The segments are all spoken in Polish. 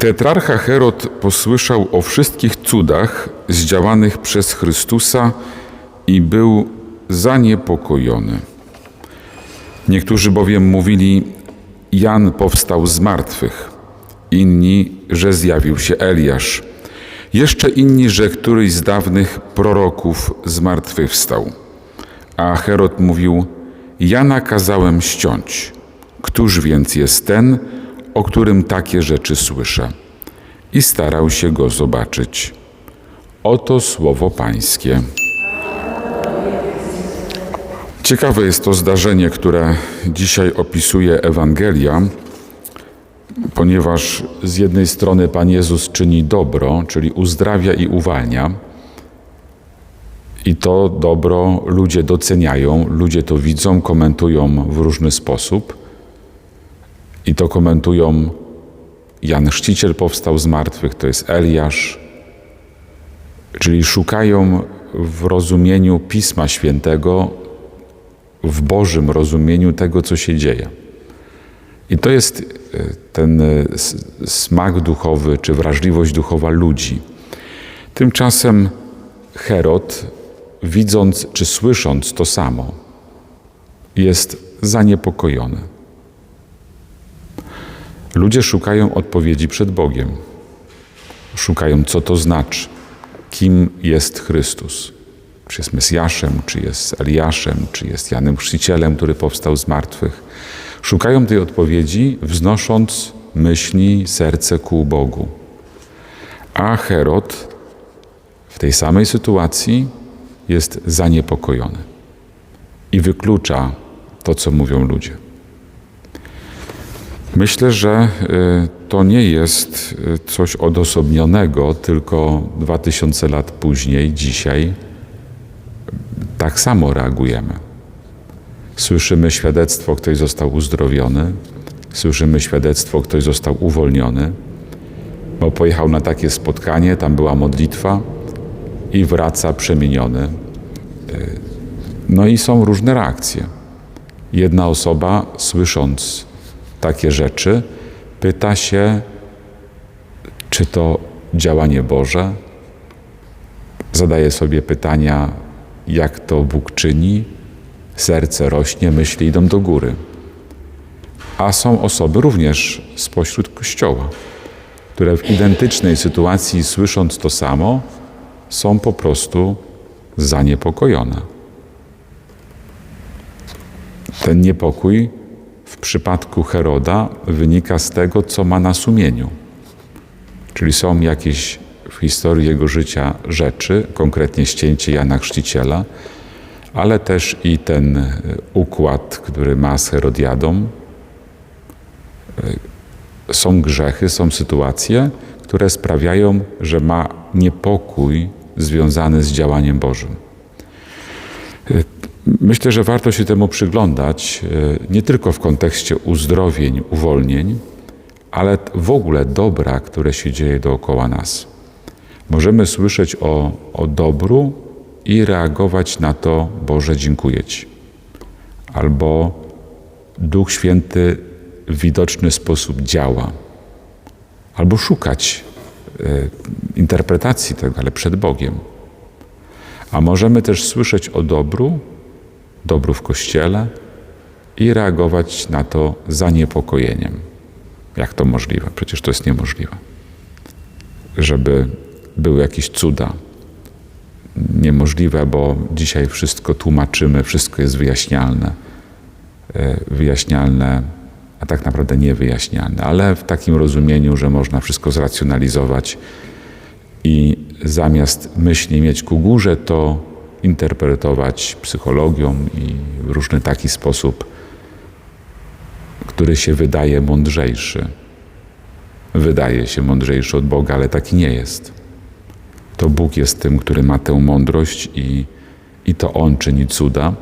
Tetrarcha Herod posłyszał o wszystkich cudach zdziałanych przez Chrystusa i był zaniepokojony. Niektórzy bowiem mówili, Jan powstał z martwych, inni, że zjawił się Eliasz, jeszcze inni, że któryś z dawnych proroków zmartwychwstał. A Herod mówił, Jana kazałem ściąć. Któż więc jest ten, o którym takie rzeczy słyszę? I starał się go zobaczyć. Oto słowo Pańskie. Ciekawe jest to zdarzenie, które dzisiaj opisuje Ewangelia, ponieważ z jednej strony Pan Jezus czyni dobro, czyli uzdrawia i uwalnia, i to dobro ludzie doceniają, ludzie to widzą, komentują w różny sposób. I to komentują Jan Chrzciciel powstał z martwych, to jest Eliasz, czyli szukają w rozumieniu Pisma Świętego, w Bożym rozumieniu tego, co się dzieje. I to jest e, ten e, smak duchowy czy wrażliwość duchowa ludzi. Tymczasem Herod, widząc czy słysząc to samo, jest zaniepokojony. Ludzie szukają odpowiedzi przed Bogiem. Szukają, co to znaczy, kim jest Chrystus. Czy jest Mesjaszem, czy jest Eliaszem, czy jest Janem Chrzcicielem, który powstał z martwych. Szukają tej odpowiedzi, wznosząc myśli, serce ku Bogu. A Herod w tej samej sytuacji jest zaniepokojony i wyklucza to, co mówią ludzie. Myślę, że y, to nie jest y, coś odosobnionego, tylko 2000 lat później, dzisiaj, tak samo reagujemy. Słyszymy świadectwo, ktoś został uzdrowiony, słyszymy świadectwo, ktoś został uwolniony, bo pojechał na takie spotkanie, tam była modlitwa i wraca przemieniony. Y, no i są różne reakcje. Jedna osoba, słysząc takie rzeczy, pyta się, czy to działanie Boże. Zadaje sobie pytania, jak to Bóg czyni. Serce rośnie, myśli idą do góry. A są osoby również spośród Kościoła, które w identycznej sytuacji, słysząc to samo, są po prostu zaniepokojone. Ten niepokój w przypadku Heroda wynika z tego, co ma na sumieniu. Czyli są jakieś w historii jego życia rzeczy, konkretnie ścięcie Jana Chrzciciela, ale też i ten układ, który ma z Herodiadą. Są grzechy, są sytuacje, które sprawiają, że ma niepokój związany z działaniem Bożym. Myślę, że warto się temu przyglądać e, nie tylko w kontekście uzdrowień, uwolnień, ale w ogóle dobra, które się dzieje dookoła nas. Możemy słyszeć o, o dobru i reagować na to, Boże, dziękuję Ci. Albo Duch Święty w widoczny sposób działa. Albo szukać e, interpretacji tego, ale przed Bogiem. A możemy też słyszeć o dobru dobru w kościele i reagować na to zaniepokojeniem. Jak to możliwe? Przecież to jest niemożliwe. Żeby były jakieś cuda. Niemożliwe, bo dzisiaj wszystko tłumaczymy, wszystko jest wyjaśnialne. E, wyjaśnialne, a tak naprawdę niewyjaśnialne, ale w takim rozumieniu, że można wszystko zracjonalizować i zamiast myśli mieć ku górze, to interpretować psychologią i w różny taki sposób, który się wydaje mądrzejszy. Wydaje się mądrzejszy od Boga, ale taki nie jest. To Bóg jest tym, który ma tę mądrość i, i to On czyni cuda.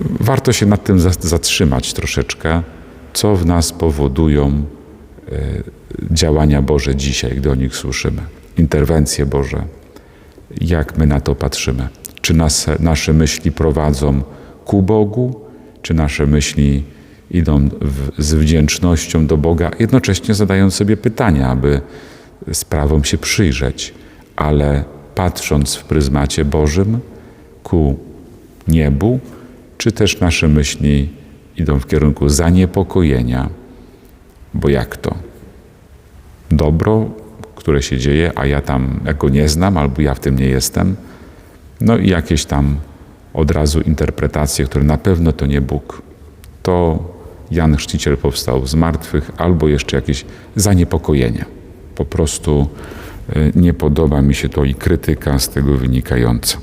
Warto się nad tym zatrzymać troszeczkę, co w nas powodują e, działania Boże dzisiaj, gdy o nich słyszymy. Interwencje Boże, jak my na to patrzymy. Czy nas, nasze myśli prowadzą ku Bogu, czy nasze myśli idą w, z wdzięcznością do Boga, jednocześnie zadając sobie pytania, aby sprawom się przyjrzeć, ale patrząc w pryzmacie Bożym ku niebu, czy też nasze myśli idą w kierunku zaniepokojenia, bo jak to? Dobro, które się dzieje, a ja tam jako nie znam, albo ja w tym nie jestem, no i jakieś tam od razu interpretacje, które na pewno to nie Bóg. To Jan Chrzciciel powstał z martwych, albo jeszcze jakieś zaniepokojenie. Po prostu y, nie podoba mi się to i krytyka z tego wynikająca.